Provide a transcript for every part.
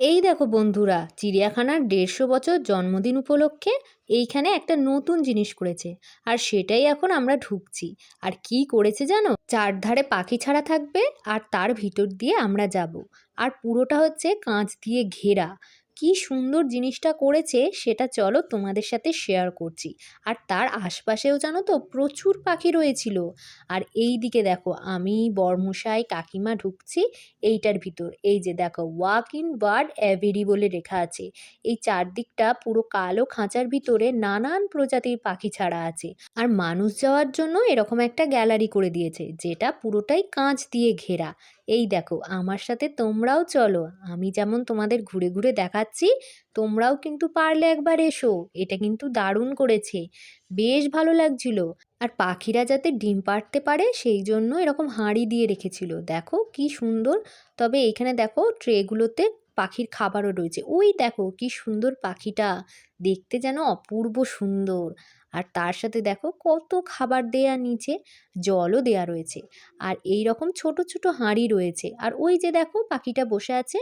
এই দেখো বন্ধুরা, চিড়িয়াখানার দেড়শো বছর জন্মদিন উপলক্ষে এইখানে একটা নতুন জিনিস করেছে। আর সেটাই এখন আমরা ঢুকছি। আর কি করেছে জানো? চারধারে পাখি ছাড়া থাকবে আর তার ভিতর দিয়ে আমরা যাব। আর পুরোটা হচ্ছে কাঁচ দিয়ে ঘেরা। কি সুন্দর জিনিসটা করেছে সেটা চলো তোমাদের সাথে শেয়ার করছি। আর তার আশপাশেও জানো তো প্রচুর পাখি রয়েছিল। আর এই দিকে দেখো আমি, বর্মশাই, কাকিমা ঢুকছি এইটার ভিতর। এই যে দেখো ওয়াক ইন বার্ড অ্যাভেরি বলে লেখা আছে। এই চারদিকটা পুরো কালো খাঁচার ভিতরে নানান প্রজাতির পাখি ছাড়া আছে। আর মানুষ যাওয়ার জন্য এরকম একটা গ্যালারি করে দিয়েছে, যেটা পুরোটাই কাঁচ দিয়ে ঘেরা। এই দেখো, আমার সাথে তোমরাও চলো। আমি যেমন তোমাদের ঘুরে ঘুরে দেখাচ্ছি, তোমরাও কিন্তু পারলে একবার এসো। এটা কিন্তু দারুণ করেছে। বেশ ভালো লাগছিল। আর পাখিরা যাতে ডিম পাড়তে পারে, সেই জন্য এরকম হাঁড়ি দিয়ে রেখেছিল। দেখো কি সুন্দর। তবে এইখানে দেখো ট্রেগুলোতে পাখির খাবারও রয়েছে। ওই দেখো কি সুন্দর পাখিটা। দেখতে যেন অপূর্ব সুন্দর। আর তার সাথে দেখো কত খাবার দেয়া নিচে, জলও দেয়া রয়েছে। আর এই রকম ছোট ছোট হাঁড়ি রয়েছে। আর ওই যে দেখো পাখিটা বসে আছে,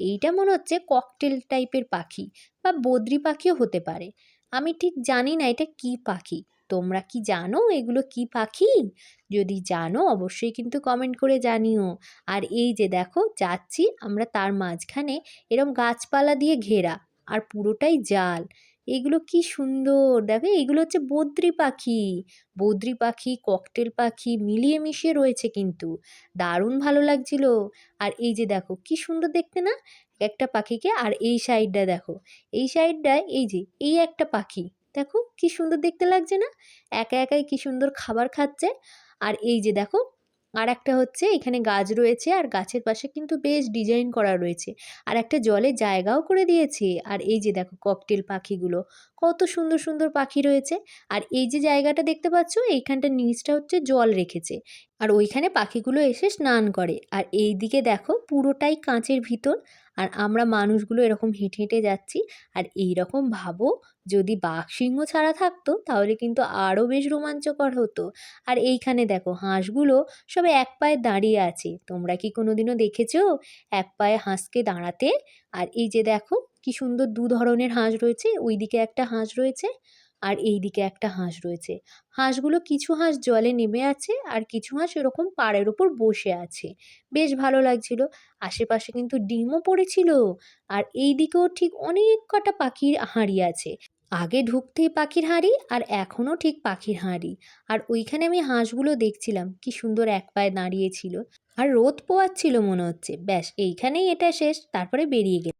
এইটা মনে হচ্ছে ককটেল টাইপের পাখি বা বদ্রি পাখিও হতে পারে। আমি ঠিক জানি না এটা কি পাখি। তোমরা কি জানো এগুলো কি পাখি? যদি জানো, অবশ্যই কিন্তু কমেন্ট করে জানিও। আর এই যে দেখো, যাচ্ছি আমরা তার মাঝখানে এরম গাছপালা দিয়ে ঘেরা আর পুরোটাই জাল। এগুলো কি সুন্দর! দেখো, এগুলো হচ্ছে বদ্রি পাখি। বদ্রি পাখি ককটেল পাখি, মিলিয়ে মিশিয়ে রয়েছে কিন্তু। দারুণ ভালো লাগছিল। আর এই যে দেখো, কি সুন্দর দেখতে না? একটা পাখিকে আর এই সাইডটা দেখো। এই সাইডটায় এই যে, এই একটা পাখি। দেখো কি সুন্দর দেখতে লাগছে না? একা একাই কি সুন্দর খাবার খাচ্ছে। আর এই যে দেখো আর একটা হচ্ছে এখানে গাছ রয়েছে আর গাছের পাশে কিন্তু বেশ ডিজাইন করা রয়েছে। আর একটা জলে জায়গাও করে দিয়েছে। আর এই যে দেখো ককটেল পাখিগুলো কত সুন্দর সুন্দর পাখি রয়েছে। আর এই যে জায়গাটা দেখতে পাচ্ছ এইখানটা নিচটা হচ্ছে জল রেখেছে। আর ওইখানে পাখিগুলো এসে স্নান করে। আর এই দিকে দেখো, পুরোটাই কাঁচের ভিতর। আর আমরা মানুষগুলো এরকম হেঁটে হেঁটে যাচ্ছি। আর এই রকম ভাবো, যদি বাঘ সিংহ ছাড়া থাকতো, তাহলে কিন্তু আরও বেশ রোমাঞ্চকর হতো। আর এইখানে দেখো, হাঁসগুলো সব এক পায়ে দাঁড়িয়ে আছে। তোমরা কি কোনোদিনও দেখেছ? এক পায়ে হাঁসকে দাঁড়াতে। আর এই যে দেখো কি সুন্দর দু ধরনের হাঁস রয়েছে। ওই দিকে একটা হাঁস রয়েছে আর এই দিকে একটা হাঁস রয়েছে। হাঁসগুলো কিছু হাঁস জলে নেমে আছে আর কিছু হাঁস এরকম পাড়ের ওপর বসে আছে। বেশ ভালো লাগছিল। আশেপাশে কিন্তু ডিমও পড়েছিল আর এই দিকেও ঠিক অনেক কটা পাখির হাঁড়ি আছে। আগে ঢুকতেই পাখির হাঁড়ি আর এখনও ঠিক পাখির হাঁড়ি। আর ওইখানে আমি হাঁসগুলো দেখছিলাম, কি সুন্দর এক পায়ে দাঁড়িয়েছিল আর রোদ পোয়াচ্ছিল মনে হচ্ছে। ব্যাস, এইখানেই এটা শেষ। তারপরে বেরিয়ে গেল